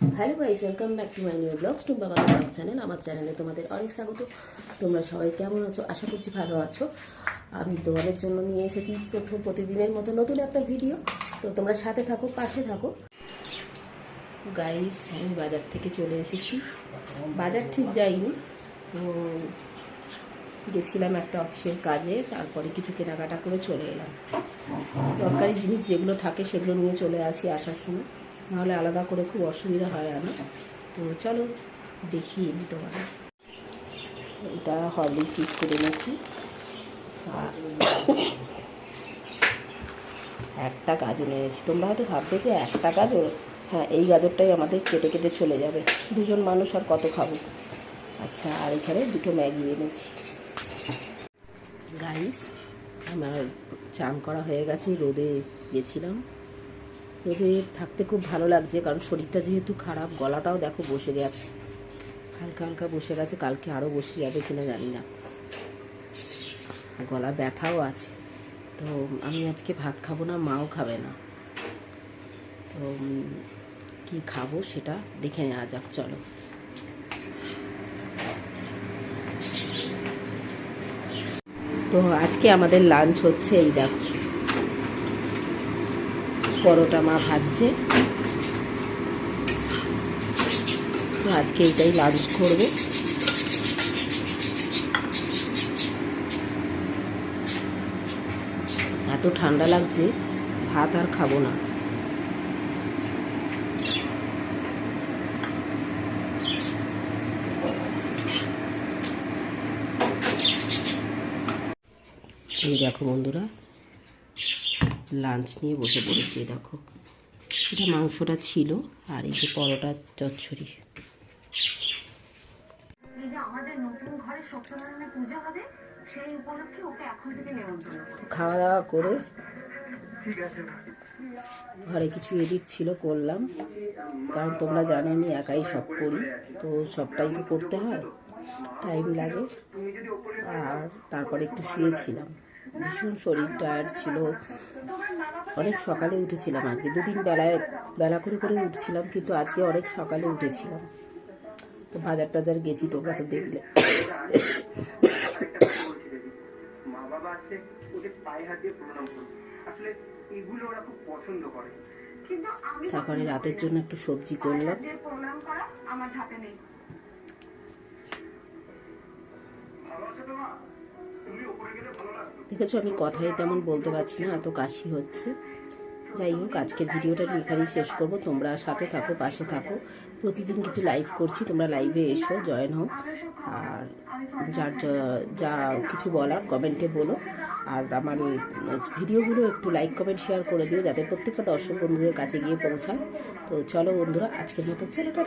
Hello guys welcome back to my new blogs টুম্বা কথা blog channel আমার চ্যানেলে তোমাদের অনেক স্বাগত। তোমরা সবাই কেমন আছো? আশা করছি ভালো আছো। আমি তোমাদের জন্য নিয়ে এসেছি প্রথম প্রতিদিনের মতো নতুন একটা ভিডিও তো তোমরা সাথে থাকো, পাশে থাকো। গাইস, আমি বাজার থেকে চলে এসেছি। বাজার ঠিক যাইনি। গেছিলাম একটা অফিসের কাজে, তারপরে কিছু কেনাকাটা করে চলে এলাম। দরকারি জিনিস যেগুলো থাকে সেগুলো নিয়ে চলে আসি আসার সময়। নাহলে আলাদা করে খুব অসুবিধা হয় আমি তো চলো দেখিয়ে দিই তোমাদের। এটা হরলিক্স বিস্কুট এনেছি। একটা গাজর এনেছি। তোমরা হয়তো ভাববে যে একটা গাজর? হ্যাঁ এই গাজরটাই আমাদের কেটে কেটে চলে যাবে। দুজন মানুষ আর কত খাব? আচ্ছা আর এখানে দুটো ম্যাগি এনেছি। গাইস আমার চান করা হয়ে গেছে, রোদে গেছিলাম। রোদে থাকতে খুব ভালো লাগছে, কারণ শরীরটা যেহেতু খারাপ, গলাটাও দেখো বসে গেছে। হালকা হালকা বসে গেছে, কালকে আরও বসে যাবে কিনা জানি না। গলা ব্যথাও আছে। তো আমি আজকে ভাত খাব না, মাও খাবে না। তো কি খাব সেটা দেখে নেওয়া যাক, চলো। তো আজকে আমাদের লাঞ্চ হচ্ছে এই দেখো। পরোটা মা ভাজছে। তো আজকে এটাই লাঞ্চ করব। এত ঠান্ডা লাগছে, ভাত আর খাব না। দেখো বন্ধুরা লাঞ্চ নিয়ে বসে পড়েছি দেখো। এটা মাংসটা ছিল আর এই যে পরোটা চচ্চড়ি। এই যে আমাদের নতুন ঘরে সত্যনারায়ণের পুজো হবে সেই উপলক্ষে ওকে এখন থেকে নেমন্তন্ন করো খাওয়া দাওয়া করে ঘরে কিছু এডিট ছিল করলাম। কারণ তোমরা জানো আমি একাই সব করি তো সবটাই তো করতে হয় টাইম লাগে। আর তারপরে একটু শুয়েছিলাম। ভীষণ শরীর টায়ার্ড ছিল। অনেক সকালে উঠেছিলাম আজকে। দুদিন বেলায় বেলা করে করে উঠছিলাম কিন্তু আজকে অনেক সকালে উঠেছিলাম। তো বাজার টাজার গেছি তোমরা তো দেখলে। মা বাবা আসলে ওদের পায়ে হাত দিয়ে প্রণাম করুন। আসলে এগুলো ওরা খুব পছন্দ করে। তারপরে রাতের জন্য একটু সবজি করলাম। আমার হাতে নেই। ভালো আছো তো মা তুমি গেলে ভালো দেখেছ, আমি কথাই তেমন বলতে পারছি না, এত কাশি হচ্ছে। যাই হোক, আজকের ভিডিওটা আমি এখানেই শেষ করব। তোমরা সাথে থাকো, পাশে থাকো। প্রতিদিন কিন্তু লাইভ করছি, তোমরা লাইভে এসো জয়েন হও। আর যার যা- কিছু বলার কমেন্টে বলো। আর আমার ভিডিওগুলো একটু লাইক কমেন্ট শেয়ার করে দিও, যাতে প্রত্যেকটা দর্শক বন্ধুদের কাছে গিয়ে পৌঁছায়। তো চলো বন্ধুরা, আজকের মতো, চলো